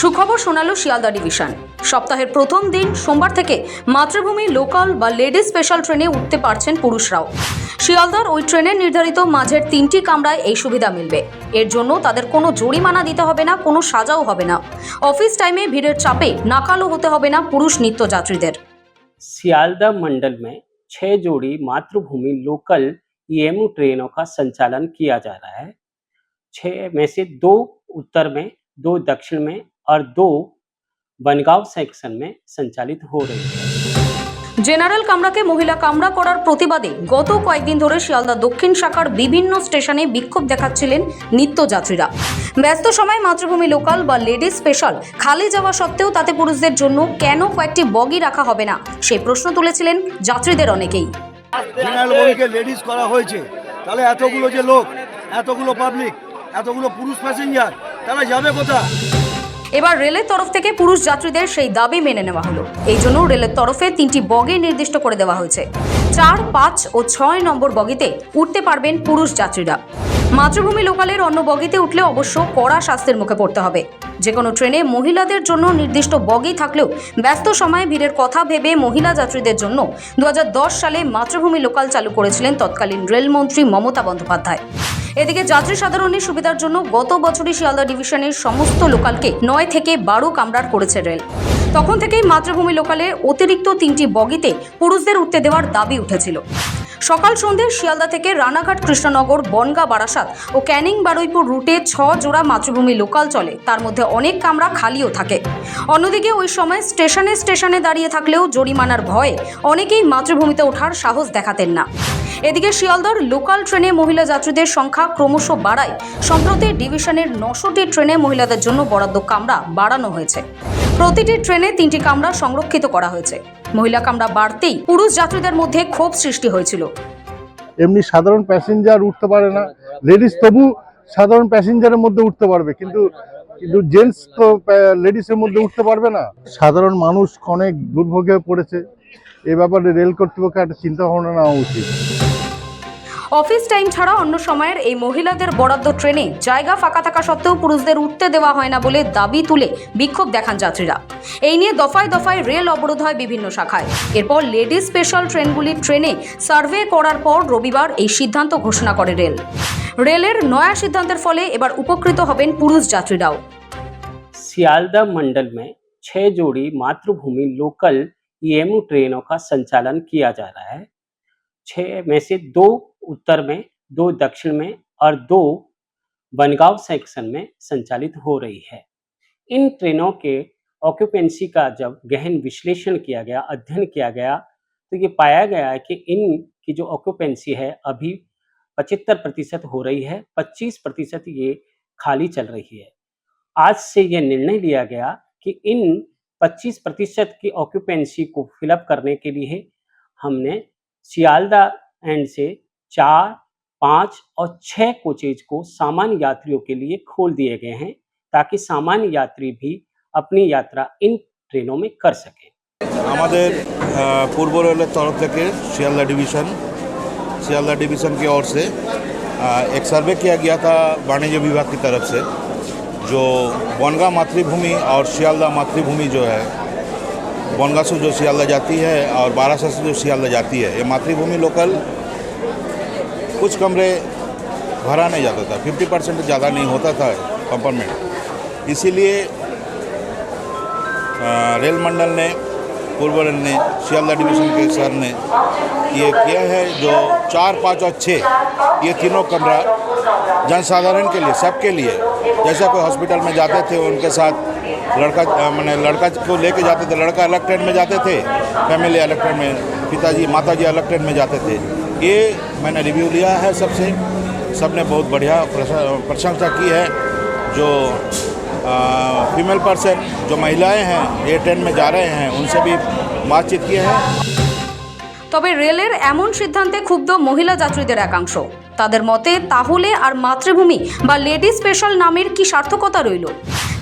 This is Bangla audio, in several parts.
সুখবর শোনালো শিয়ালদা ডিভিশন সপ্তাহের প্রথম দিন সোমবার থেকে মাতৃভূমি লোকাল বা লেডি স্পেশাল ট্রেনে উঠতে পারছেন পুরুষরাও শিয়ালদার ওই ট্রেনের নির্ধারিত মাঝের তিনটি কামরায় এই সুবিধা মিলবে এর জন্য তাদের কোনো জরিমানা দিতে হবে না কোনো সাজাও হবে না অফিস টাইমে ভিড়ের চাপে নাকালও হতে হবে না পুরুষ নিত্যযাত্রীদের सियालदा मंडल में छह जोड़ी मातृभूमि लोकल ईएमयू ट्रेनों का संचालन किया जा रहा है छह में से दो उत्तर में दो दक्षिण में और दो बनगांव सेक्शन में संचालित हो रही है জেনারেল কামরাকে মহিলা কামরা করার প্রতিবাদে গত কয়েকদিন ধরে শিয়ালদা দক্ষিণ শাখার বিভিন্ন স্টেশনে বিক্ষোভ দেখাচ্ছিলেন নিত্যযাত্রীরা ব্যস্ত সময় মাতৃভূমি লোকাল বা লেডিস স্পেশাল খালি যাওয়া সত্ত্বেও তাতে পুরুষদের জন্য কেন কয়েকটি বগি রাখা হবে না সেই প্রশ্ন তুলেছিলেন যাত্রীদের অনেকেই জেনারেল বগিকে লেডিস করা হয়েছে তাহলে এতগুলো যে লোক এতগুলো পাবলিক এতগুলো পুরুষ প্যাসেঞ্জার তারা যাবে কোথায় এবার রেলের তরফ থেকে পুরুষ যাত্রীদের সেই দাবি মেনে নেওয়া হলো। এই জন্য রেলের তরফে তিনটি বগি নির্দিষ্ট করে দেওয়া হয়েছে। চার, পাঁচ ও ছয় নম্বর বগিতে উঠতে পারবেন পুরুষ যাত্রীরা। মাতৃভূমি লোকালের অন্য বগিতে উঠলে অবশ্য কড়া শাস্তির মুখে পড়তে হবে। যে কোনো ট্রেনে মহিলাদের জন্য নির্দিষ্ট বগি থাকলেও ব্যস্ত সময়ে ভিড়ের কথা ভেবে মহিলা যাত্রীদের জন্য দু হাজার দশ সালে মাতৃভূমি লোকাল চালু করেছিলেন তৎকালীন রেলমন্ত্রী মমতা বন্দ্যোপাধ্যায়। এদিকে যাত্রী সাধারণের সুবিধার জন্য গত বছরই শিয়ালদা ডিভিশনের সমস্ত লোকালকে নয় থেকে বারো কামরার করেছে রেল। তখন থেকেই মাতৃভূমি লোকালে অতিরিক্ত তিনটি বগিতে পুরুষদের উঠতে দেওয়ার দাবি উঠেছিল। সকাল সন্ধ্যে শিয়ালদা থেকে রানাঘাট কৃষ্ণনগর, বনগা, বারাসাত ও ক্যানিং বারুইপুর রুটে ছ জোড়া মাতৃভূমি লোকাল চলে। তার মধ্যে অনেক কামরা খালিও থাকে। অন্যদিকে ওই সময় স্টেশনে স্টেশনে দাঁড়িয়ে থাকলেও জরিমানার ভয়ে অনেকেই মাতৃভূমিতে ওঠার সাহস দেখাতেন না। এদিকে শিয়ালদর লোকাল ট্রেনে মহিলা যাত্রীদের সংখ্যা ক্রমশ বাড়ায়। সম্প্রতি ডিভিশনের নশোটি ট্রেনে মহিলাদের জন্য বরাদ্দ কামরা বাড়ানো হয়েছে। প্রতিটি ট্রেনে তিনটি কামরা সংরক্ষিত করা হয়েছে। মহিলা কামরা বাড়তেই পুরুষ যাত্রীদের মধ্যে ক্ষোভ সৃষ্টি হয়েছিল। এমনি সাধারণ প্যাসেঞ্জার উঠতে পারে না। লেডিস তবু সাধারণ প্যাসেঞ্জারের মধ্যে উঠতে পারবে, কিন্তু কিন্তু জেন্টস তো লেডিসের মধ্যে উঠতে পারবে না। সাধারণ মানুষ অনেক দুর্ভোগে পড়েছে। এ ব্যাপারে রেল কর্তৃপক্ষের একটা চিন্তা ভাবনা নেওয়া উচিত। অফিস টাইম ছাড়া অন্য সময়ের এই মহিলাদের বরাদ্দ ট্রেনে জায়গা ফাঁকা থাকা সত্ত্বেও পুরুষদের উঠতে দেওয়া হয় না বলে দাবি তুলে বিক্ষোভ দেখান যাত্রীরা এই নিয়ে দফায় দফায় রেল অবরোধ হয় বিভিন্ন শাখায় এরপর লেডিস স্পেশাল ট্রেনগুলি ট্রেনে সার্ভে করার পর রবিবার এই সিদ্ধান্ত ঘোষণা করে রেল রেলের নয়া সিদ্ধান্তের ফলে এবার উপকৃত হবেন পুরুষ যাত্রীরাও सियालदा मंडल में छह जोड़ी मातृभूमि लोकल ईएमयू ट्रेनों का संचालन किया जा रहा है छह में से दो उत्तर में, दो दक्षिण में और दो बनगांव सेक्शन में संचालित हो रही है। इन ट्रेनों के ऑक्यूपेंसी का जब गहन विश्लेषण किया गया, अध्ययन किया गया तो ये पाया गया है कि इनकी जो ऑक्यूपेंसी है, अभी पचहत्तर प्रतिशत हो रही है, पच्चीस प्रतिशत ये खाली चल रही है। आज से ये निर्णय लिया गया कि इन 25 प्रतिशत की ऑक्यूपेंसी को फिलअप करने के लिए हमने सियालदा एंड से चार पाँच और छः कोचेज को सामान्य यात्रियों के लिए खोल दिए गए हैं ताकि सामान्य यात्री भी अपनी यात्रा इन ट्रेनों में कर सकें আমাদের আহ, পূর্ব রেলের তরফ থেকে শিয়ালদা डिवीजन शियालदा डिवीजन की ओर से अ, एक सर्वे किया गया था वाणिज्य विभाग की तरफ से जो बनगा मातृभूमि और शियालदा मातृभूमि जो है बनगा से जो शियालदा जाती है और बारासा से जो शियालदा जाती है, ये मातृभूमि लोकल कुछ कमरे भरा नहीं जाता था फिफ्टी परसेंट ज़्यादा नहीं होता था कंपार्टमेंट इसीलिए रेल मंडल ने, पूर्व रेल ने शियालदा डिवीज़न के सर ने ये किया है जो चार, पाँच और छः ये तीनों कमरा जनसाधारण के लिए सबके लिए जैसा कोई हॉस्पिटल में जाते थे उनके साथ लड़का अ, मैंने लड़का को लेके जाते थे लड़का अलग ट्रेन में जाते थे फैमिली अलग ट्रेन में पिताजी माताजी अलग ट्रेन में जाते थे ये मैंने रिव्यू लिया है सबसे सबने बहुत बढ़िया प्रश- प्रशंसा की है जो फीमेल पर्सन जो महिलाएं हैं ये ट्रेन में जा रहे हैं उनसे भी बातचीत किए हैं তবে রেলের এমন সিদ্ধান্তে ক্ষুব্ধ মহিলা যাত্রীদের একাংশ তাদের মতে, তাহলে আর মাতৃভূমি বা লেডি স্পেশাল নামের কি সার্থকতা রইল?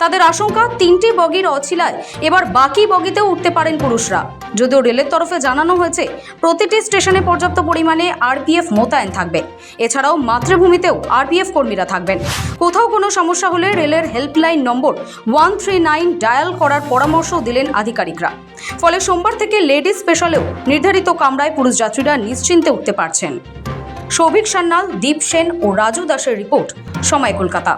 তাদের আশঙ্কা, তিনটি বগির অছিলায় এবার বাকি বগিতেও উঠতে পারেন পুরুষরা। যদিও রেলের তরফে জানানো হয়েছে, প্রতিটি স্টেশনে পর্যাপ্ত পরিমাণে আরপিএফ মোতায়েন থাকবে। এছাড়াও মাতৃভূমিতেও আরপিএফ কর্মীরা থাকবেন। কোথাও কোনো সমস্যা হলে রেলের helpline number one three nine dial করার পরামর্শ দিলেন আধিকারিকরা। ফলে সোমবার থেকে লেডিস স্পেশালেও নির্ধারিত কামরায় পুরুষ যাত্রীরা নিশ্চিন্তে উঠতে পারছেন। সৌভিক সান্যাল দীপ সেন ও রাজু দাসের রিপোর্ট সময় কলকাতা।